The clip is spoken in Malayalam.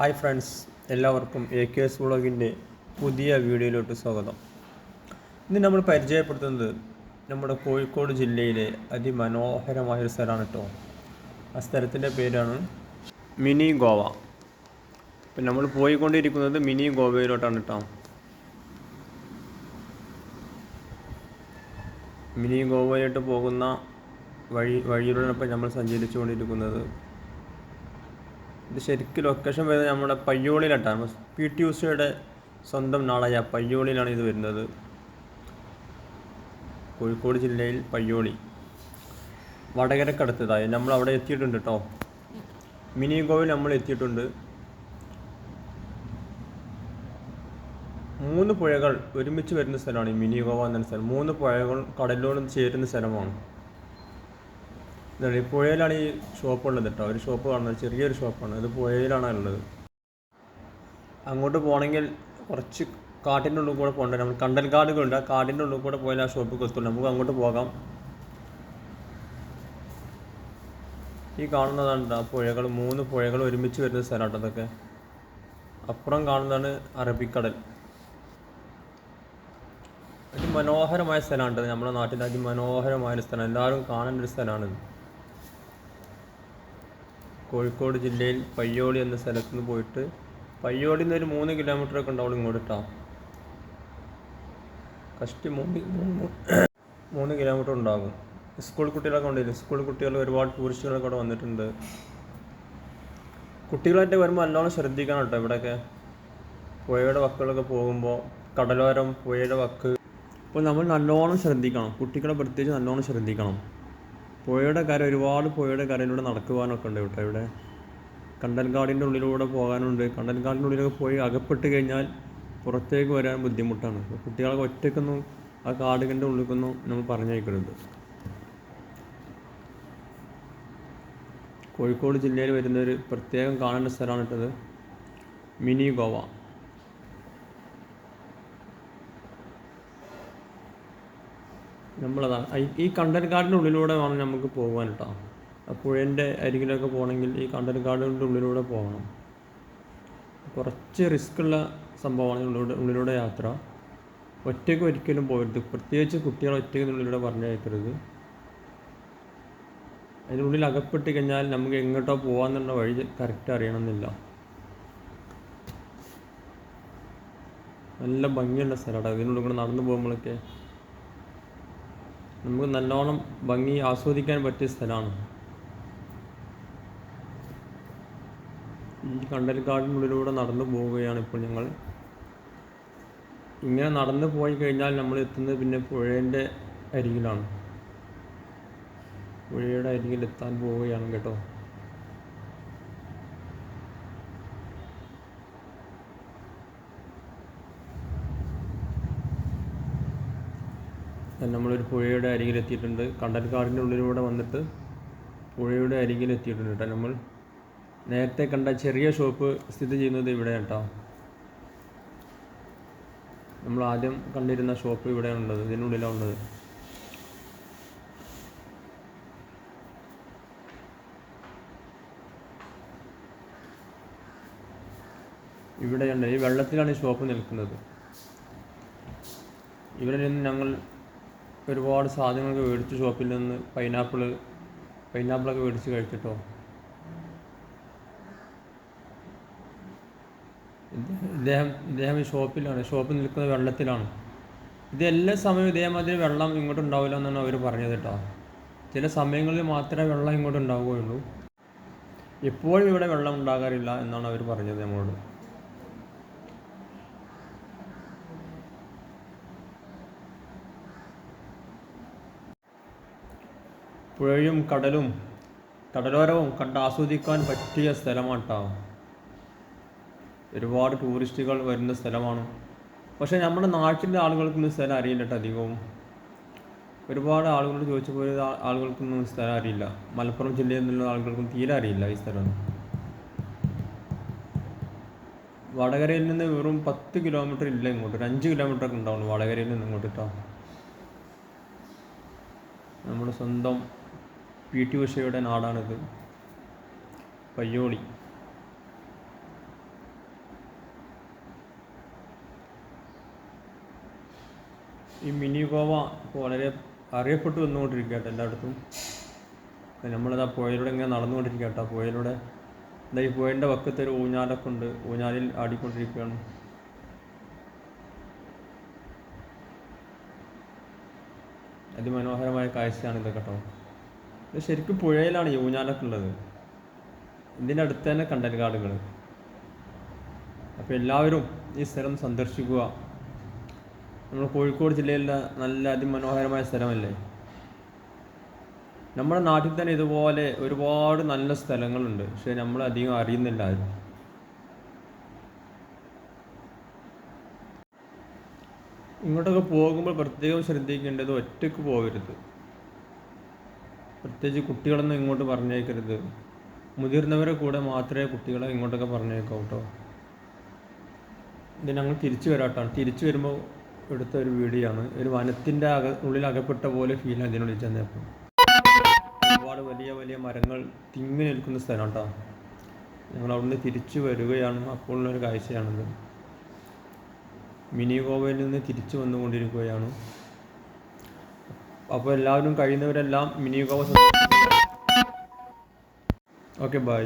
ഹായ് ഫ്രണ്ട്സ് എല്ലാവർക്കും എ കെ എസ് വ്ളോഗിന്റെ പുതിയ വീഡിയോയിലോട്ട് സ്വാഗതം. ഇന്ന് നമ്മൾ പരിചയപ്പെടുത്തുന്നത് നമ്മുടെ കോഴിക്കോട് ജില്ലയിലെ അതിമനോഹരമായൊരു സ്ഥലമാണ് കേട്ടോ ആ സ്ഥലത്തിന്റെ പേരാണ് മിനി ഗോവ. ഇപ്പം നമ്മൾ പോയിക്കൊണ്ടിരിക്കുന്നത് മിനി ഗോവയിലോട്ടാണ് കേട്ടോ മിനി ഗോവയിലോട്ട് പോകുന്ന വഴി വഴിയിലൂടെ ഇപ്പം നമ്മൾ സഞ്ചരിച്ചുകൊണ്ടിരിക്കുന്നത്. ഇത് ശരിക്കും ലൊക്കേഷൻ വരുന്നത് നമ്മുടെ പയ്യോളിയിലായിട്ടാണ് പി ടി ഉഷയുടെ സ്വന്തം നാളായ പയ്യോളിയിലാണ് ഇത് വരുന്നത്. കോഴിക്കോട് ജില്ലയിൽ പയ്യോളി. വടകരക്കടുത്തതായി നമ്മൾ അവിടെ എത്തിയിട്ടുണ്ട് കേട്ടോ മിനി ഗോവിൽ നമ്മൾ എത്തിയിട്ടുണ്ട്. മൂന്ന് പുഴകൾ ഒരുമിച്ച് വരുന്ന സ്ഥലമാണ് ഈ മിനി ഗോവ എന്ന സ്ഥലം. മൂന്ന് പുഴകൾ കടലിനോട് ചേരുന്ന സ്ഥലമാണ്. ഇതാണ്. ഈ പുഴയിലാണ് ഈ ഷോപ്പ് ഉള്ളത് കേട്ടോ ഒരു ഷോപ്പ് കാണുന്നത്. ചെറിയൊരു ഷോപ്പാണ് ഇത് പുഴയിലാണ് ഉള്ളത്. അങ്ങോട്ട് പോകണമെങ്കിൽ കുറച്ച് കാട്ടിന്റെ ഉള്ളിൽ കൂടെ പോകണ്ട നമ്മൾ കണ്ടൽ കാടുകളുണ്ട് ആ കാടിന്റെ ഉള്ളിൽ കൂടെ പോയാൽ ആ ഷോപ്പിൽ എത്തുള്ളൂ നമുക്ക് അങ്ങോട്ട് പോകാം. ഈ കാണുന്നതാണ് ആ പുഴകൾ. മൂന്ന് പുഴകൾ ഒരുമിച്ച് വരുന്ന സ്ഥലമാണ് അതൊക്കെ. അപ്പുറം കാണുന്നതാണ് അറബിക്കടൽ. അതിമനോഹരമായ സ്ഥലമാണ് നമ്മുടെ നാട്ടിൽ അതിമനോഹരമായ സ്ഥലം. എല്ലാവരും കാണേണ്ട ഒരു സ്ഥലമാണിത് കോഴിക്കോട് ജില്ലയിൽ പയ്യോളി എന്ന സ്ഥലത്ത് നിന്ന് പോയിട്ട് പയ്യോളി നിന്ന് ഒരു മൂന്ന് കിലോമീറ്റർ ഒക്കെ ഉണ്ടാവും ഇങ്ങോട്ട് ഫസ്റ്റ് കഷ്ടി മൂന്ന് മൂന്ന് കിലോമീറ്റർ ഉണ്ടാകും. സ്കൂൾ കുട്ടികളൊക്കെ ഉണ്ടല്ലോ സ്കൂൾ കുട്ടികൾ ഒരുപാട് ടൂറിസ്റ്റുകളൊക്കെ അവിടെ വന്നിട്ടുണ്ട്. കുട്ടികളായിട്ട് വരുമ്പോൾ നല്ലോണം ശ്രദ്ധിക്കണം കേട്ടോ ഇവിടെയൊക്കെ പുഴയുടെ വക്കുകളൊക്കെ പോകുമ്പോൾ കടലോരം പുഴയുടെ വക്ക്. അപ്പോൾ നമ്മൾ നല്ലോണം ശ്രദ്ധിക്കണം. കുട്ടികളെ പ്രത്യേകിച്ച് നല്ലോണം ശ്രദ്ധിക്കണം. പുഴയുടെ കര ഒരുപാട് പുഴയുടെ കരയിലൂടെ നടക്കുവാനൊക്കെ ഉണ്ട് കേട്ടോ ഇവിടെ. കണ്ടൽക്കാടിന്റെ ഉള്ളിലൂടെ പോകാനുണ്ട്. കണ്ടൽക്കാടിന്റെ ഉള്ളിലൊക്കെ പോയി അകപ്പെട്ട് കഴിഞ്ഞാൽ പുറത്തേക്ക് വരാൻ ബുദ്ധിമുട്ടാണ്. കുട്ടികളൊക്കെ കുട്ടികളെ ഒറ്റക്കൊന്നും ആ കാടുകന്റെ ഉള്ളിക്കൊന്നും നമ്മൾ പറഞ്ഞയക്കരുത്. കോഴിക്കോട് ജില്ലയിൽ വരുന്ന ഒരു പ്രത്യേകം കാണേണ്ട സ്ഥലമാണ് ഇട്ടത് മിനി ഗോവ. നമ്മളതാണ് ഈ- ഈ കണ്ടൽക്കാടിന്റെ ഉള്ളിലൂടെ വേണം നമുക്ക് പോകാൻ കേട്ടോ പുഴന്റെ അരികിലൊക്കെ പോകണമെങ്കിൽ ഈ കണ്ടൽക്കാടിന്റെ ഉള്ളിലൂടെ പോകണം. കുറച്ച് റിസ്ക് ഉള്ള സംഭവമാണ് ഉള്ളിലൂടെ ഉള്ളിലൂടെ യാത്ര. ഒറ്റയ്ക്ക് ഒരിക്കലും പോകരുത്. പ്രത്യേകിച്ച് കുട്ടികളെ ഒറ്റയ്ക്ക് ഉള്ളിലൂടെ പറഞ്ഞയക്കരുത് അതിനുള്ളിൽ അകപ്പെട്ട് കഴിഞ്ഞാൽ നമുക്ക് എങ്ങോട്ടോ പോകാമെന്നുള്ള വഴി കറക്റ്റ് അറിയണമെന്നില്ല. നല്ല ഭംഗിയുള്ള സ്ഥലമാണ് ഇതിനുള്ളിൽ കൂടെ നടന്നു പോകുമ്പോഴൊക്കെ നമുക്ക് നല്ലോണം ഭംഗി ആസ്വദിക്കാൻ പറ്റിയ സ്ഥലമാണ്. ഈ കണ്ടൽക്കാടിനുള്ളിലൂടെ നടന്നു പോവുകയാണ് ഇപ്പോൾ ഞങ്ങൾ. ഇങ്ങനെ നടന്നു പോയി കഴിഞ്ഞാൽ നമ്മൾ എത്തുന്നത് പിന്നെ പുഴേന്റെ അരികിലാണ്. പുഴയുടെ അരികിൽ എത്താൻ പോവുകയാണ് കേട്ടോ. നമ്മളൊരു പുഴയുടെ അരികിലെത്തിയിട്ടുണ്ട് കണ്ടൽക്കാടിന്റെ ഉള്ളിലൂടെ വന്നിട്ട് പുഴയുടെ അരികിലെത്തിയിട്ടുണ്ട് കേട്ടോ നമ്മൾ. നേരത്തെ കണ്ട ചെറിയ ഷോപ്പ് സ്ഥിതി ചെയ്യുന്നത് ഇവിടെ കേട്ടോ. നമ്മൾ ആദ്യം കണ്ടിരുന്ന ഷോപ്പ് ഇവിടെയാണ് ഉള്ളത് ഇതിനുള്ളിലാണ് ഉള്ളത്. ഇവിടെയുണ്ട് ഈ വെള്ളത്തിലാണ് ഈ ഷോപ്പ് നിൽക്കുന്നത്. ഇവിടെ നിന്ന് ഞങ്ങൾ ഒരുപാട് സാധനങ്ങളൊക്കെ മേടിച്ചു ഷോപ്പിൽ നിന്ന് പൈനാപ്പിൾ പൈനാപ്പിളൊക്കെ മേടിച്ച് കഴിച്ചിട്ടോ? ഇദ്ദേഹം- ഇദ്ദേഹം ഷോപ്പിലാണ് ഷോപ്പിൽ നിൽക്കുന്ന വെള്ളത്തിലാണ്. ഇത് എല്ലാ സമയവും ഇതേമാതിരി വെള്ളം ഇങ്ങോട്ട് ഉണ്ടാവില്ല എന്നാണ് അവർ പറഞ്ഞത് കേട്ടോ. ചില സമയങ്ങളിൽ മാത്രമേ വെള്ളം ഇങ്ങോട്ട് ഉണ്ടാവുകയുള്ളൂ. എപ്പോഴും ഇവിടെ വെള്ളം ഉണ്ടാകാറില്ല എന്നാണ് അവർ പറഞ്ഞത് നമ്മളോട്. പുഴയും കടലും കടലോരവും കണ്ട് ആസ്വദിക്കാൻ പറ്റിയ സ്ഥലമാണ് കേട്ടോ ഒരുപാട് ടൂറിസ്റ്റുകൾ വരുന്ന സ്ഥലമാണ്. പക്ഷെ നമ്മുടെ നാട്ടിലെ ആളുകൾക്കൊന്നും സ്ഥലം അറിയില്ല കേട്ടോ അധികവും. ഒരുപാട് ആളുകളോട് ചോദിച്ചപ്പോൾ ആളുകൾക്കൊന്നും സ്ഥലം അറിയില്ല. മലപ്പുറം ജില്ലയിൽ നിന്നുള്ള ആളുകൾക്കും തീരെ അറിയില്ല ഈ സ്ഥലം. വടകരയിൽ നിന്ന് വെറും പത്ത് കിലോമീറ്റർ ഇല്ല ഇങ്ങോട്ട്. ഒരു അഞ്ച് കിലോമീറ്റർ ഒക്കെ ഉണ്ടാവുള്ളൂ വടകരയിൽ നിന്ന് ഇങ്ങോട്ട് കേട്ടോ നമ്മുടെ സ്വന്തം പി ടി ഉഷയുടെ നാടാണിത്. പയ്യോളി. ഈ മിനി ഗോവ വളരെ അറിയപ്പെട്ടു വന്നുകൊണ്ടിരിക്കുക കേട്ടോ എല്ലായിടത്തും. നമ്മളിത് ആ പുഴയിലൂടെ ഇങ്ങനെ നടന്നുകൊണ്ടിരിക്കുക കേട്ടോ. പുഴയിലൂടെ എന്താ ഈ പുഴന്റെ പക്കത്ത് ഒരു ഊഞ്ഞാലൊക്കെ ഉണ്ട്. ഊഞ്ഞാലിൽ ആടിക്കൊണ്ടിരിക്കുകയാണ്. അതിമനോഹരമായ കാഴ്ചയാണ് ഇതൊക്കെ കേട്ടോ. ഇത് ശരിക്കും പുഴയിലാണ് ഊഞ്ഞാലൊക്കെ ഉള്ളത്. ഇതിന്റെ അടുത്ത് തന്നെ കണ്ടൽക്കാടുകൾ അപ്പോൾ എല്ലാവരും ഈ സ്ഥലം സന്ദർശിക്കുക. നമ്മൾ കോഴിക്കോട് ജില്ലയിലെ നല്ല അതിമനോഹരമായ സ്ഥലമല്ലേ? നമ്മുടെ നാട്ടിൽ തന്നെ ഇതുപോലെ ഒരുപാട് നല്ല സ്ഥലങ്ങളുണ്ട്. പക്ഷെ നമ്മൾ അധികം അറിയുന്നില്ല ആരും ഇങ്ങോട്ടൊക്കെ പോകുമ്പോൾ പ്രത്യേകം ശ്രദ്ധിക്കേണ്ടത് ഒറ്റയ്ക്ക് പോകരുത്. പ്രത്യേകിച്ച് കുട്ടികളൊന്നും ഇങ്ങോട്ട് പറഞ്ഞേക്കരുത് മുതിർന്നവരെ കൂടെ മാത്രമേ കുട്ടികളെ ഇങ്ങോട്ടൊക്കെ പറഞ്ഞേക്കാവൂ കേട്ടോ ഇത് ഞങ്ങൾ തിരിച്ചു വരാട്ടാണ്. തിരിച്ചു വരുമ്പോൾ എടുത്ത ഒരു വീഡിയോ ആണ് ഒരു വനത്തിന്റെ അക ഉള്ളിൽ അകപ്പെട്ട പോലെ ഫീൽ അതിനുള്ളിൽ ചെന്നപ്പോൾ ഒരുപാട് വലിയ വലിയ മരങ്ങൾ തിങ്ങി നിൽക്കുന്ന സ്ഥലം കേട്ടോ ഞങ്ങൾ അവിടുന്ന് തിരിച്ചു വരികയാണ്. അപ്പോൾ അപ്പോഴുള്ളൊരു കാഴ്ചയാണിത്. മിനി ഗോവയിൽ നിന്ന് തിരിച്ചു വന്നുകൊണ്ടിരിക്കുകയാണ്. അപ്പോൾ എല്ലാവരും കഴിയുന്നവരെല്ലാം മിനി ഗോവ ഓക്കെ ബൈ